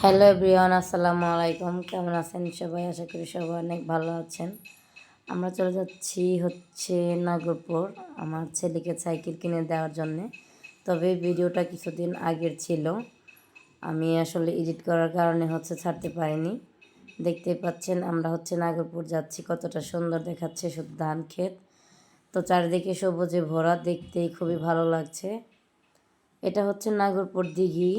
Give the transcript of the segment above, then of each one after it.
Hello everyone, আসসালামু আলাইকুম। কেমন আছেন সবাই? আশা করি সবাই অনেক ভালো আছেন। আমরা চলে যাচ্ছি হচ্ছে নাগরপুর, আমার ছেলেকে সাইকেল কিনে দেওয়ার জন্যে। তবে ভিডিওটা কিছুদিন আগের ছিল। আমি আসলে এডিট করার কারণে হচ্ছে ছাড়তে পারিনি। দেখতে পাচ্ছেন, আমরা হচ্ছে নাগরপুর যাচ্ছি। কতটা সুন্দর দেখাচ্ছে শুধু ধান ক্ষেত। তো চারিদিকে সবুজে ভরা, দেখতেই খুবই ভালো লাগছে। এটা হচ্ছে নাগরপুর দিঘি।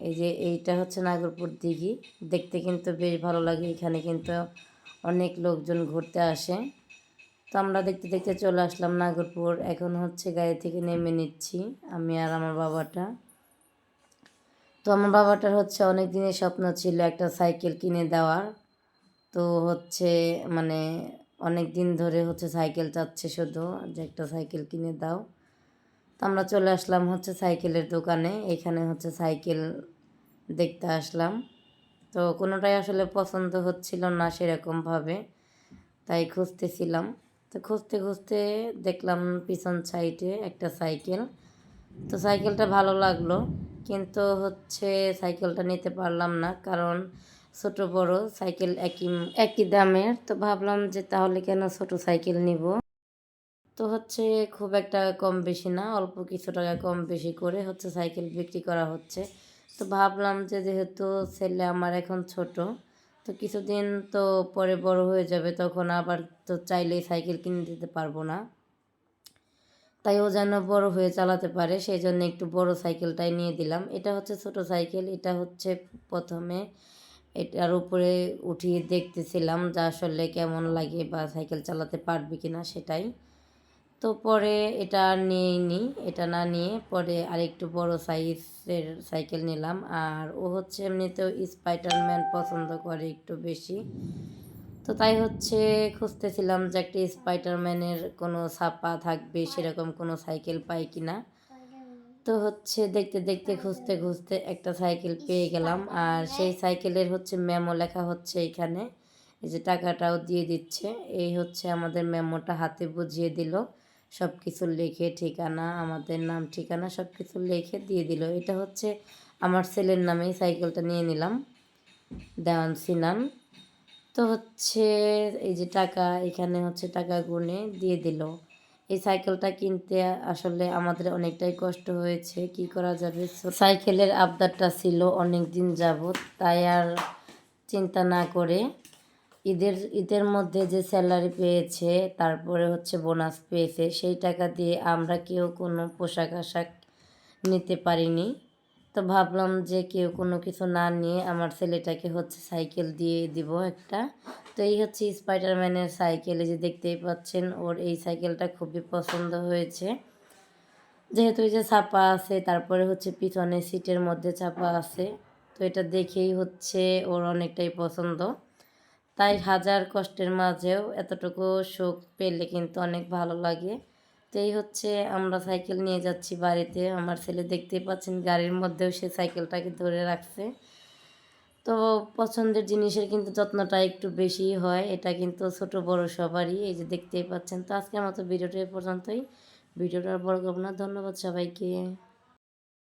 এই যে এইটা হচ্ছে নাগরপুর দিঘি। দেখতে কিন্তু বেশ ভালো লাগে। এখানে কিন্তু অনেক লোকজন ঘুরতে আসে। তো আমরা দেখতে দেখতে চলে আসলাম নাগরপুর। এখন হচ্ছে গাড়ি থেকে নেমে নিচ্ছি আমি আর আমার বাবাটা। তো আমার বাবাটার হচ্ছে অনেক দিনের স্বপ্ন ছিল একটা সাইকেল কিনে দেওয়ার। তো হচ্ছে মানে অনেক দিন ধরে হচ্ছে সাইকেল চাচ্ছে শুধু যে একটা সাইকেল কিনে দাও। তো আমরা চলে আসলাম হচ্ছে সাইকেলের দোকানে। এখানে হচ্ছে সাইকেল দেখতে আসলাম। তো কোনোটাই আসলে পছন্দ হচ্ছিল না সেরকমভাবে, তাই খুঁজতেছিলাম। তো খুঁজতে খুঁজতে দেখলাম পিছন সাইডে একটা সাইকেল। তো সাইকেলটা ভালো লাগল, কিন্তু হচ্ছে সাইকেলটা নিতে পারলাম না, কারণ ছোট বড়, সাইকেল একই একই দামের। তো ভাবলাম যে তাহলে কেন ছোট সাইকেল নিব? তো হচ্ছে খুব একটা কম বেশি না, অল্প কিছু টাকা কম বেশি করে হচ্ছে সাইকেল বিক্রি করা হচ্ছে। তো ভাবলাম যে যেহেতু ছেলে আমার এখন ছোট, তো কিছুদিন তো পরে বড় হয়ে যাবে, তখন আবার তো চাইলেই সাইকেল কিনে দিতে পারব না। তাই ও যেন বড় হয়ে চালাতে পারে, সেই জন্য একটু বড় সাইকেলটাই নিয়ে দিলাম। এটা হচ্ছে ছোট সাইকেল, এটা হচ্ছে প্রথমে এটার উপরে উঠিয়ে দেখতেছিলাম যে আসলে কেমন লাগে বা সাইকেল চালাতে পারবে কিনা সেটাই। তো পরে এটা নিয়ে নিই এটা না নিয়ে পরে আরেকটু বড় সাইজের সাইকেল নিলাম। আর ও হচ্ছে এমনিতেও স্পাইডারম্যান পছন্দ করে একটু বেশি। তো তাই হচ্ছে খুঁজতেছিলাম যে একটা স্পাইডারম্যানের কোনো ছাপা থাকবে, সেরকম কোনো সাইকেল পাই কি না তো হচ্ছে দেখতে দেখতে, খুঁজতে খুঁজতে একটা সাইকেল পেয়ে গেলাম। আর সেই সাইকেলের হচ্ছে মেমো লেখা হচ্ছে এখানে। এই যে টাকাটাও দিয়ে দিচ্ছে। এই হচ্ছে আমাদের মেমোটা হাতে বুঝিয়ে দিল। সব কিছু লিখে ঠিকানা, আমাদের নাম, ঠিকানা সব কিছু লিখে দিয়ে দিল। এটা হচ্ছে আমার ছেলের নামেই সাইকেলটা নিয়ে নিলাম, দেওয়ান সিনান। তো হচ্ছে এই যে টাকা, এখানে হচ্ছে টাকা গুনে দিয়ে দিল। এই সাইকেলটা কিনতে আসলে আমাদের অনেকটাই কষ্ট হয়েছে, কি করা যাবে? সাইকেলের আবদারটা ছিল অনেক দিন যাবত তাই আর চিন্তা না করে ঈদের ঈদের মধ্যে যে স্যালারি পেয়েছে, তারপরে হচ্ছে বোনাস পেয়েছে, সেই টাকা দিয়ে আমরা কেউ কোনো পোশাক আশাক নিতে পারিনি। তো ভাবলাম যে কেউ কোনো কিছু না নিয়ে আমার ছেলেটাকে হচ্ছে সাইকেল দিয়ে দিব একটা। তো এই হচ্ছে স্পাইডারম্যানের সাইকেল যে দেখতেই পাচ্ছেন, ওর এই সাইকেলটা খুবই পছন্দ হয়েছে। যেহেতু এই যে ছাপা আছে, তারপরে হচ্ছে পিছনে সিটের মধ্যে ছাপা আছে, তো এটা দেখেই হচ্ছে ওর অনেকটাই পছন্দ। তাই হাজার কষ্টের মাঝেও এতটুকু সুখ পেলে কিন্তু অনেক ভালো লাগে। তো এই হচ্ছে আমরা সাইকেল নিয়ে যাচ্ছি বাড়িতে। আমার ছেলে দেখতেই পাচ্ছেন গাড়ির মধ্যেও সে সাইকেলটাকে ধরে রাখছে। তো পছন্দের জিনিসের কিন্তু যত্নটা একটু বেশি হয়। এটা কিন্তু ছোট বড় সবারই, এই যে দেখতেই পাচ্ছেন। তো আজকের মতো ভিডিওটা পর্যন্তই। ভিডিওটা বড় করব না। ধন্যবাদ সবাইকে।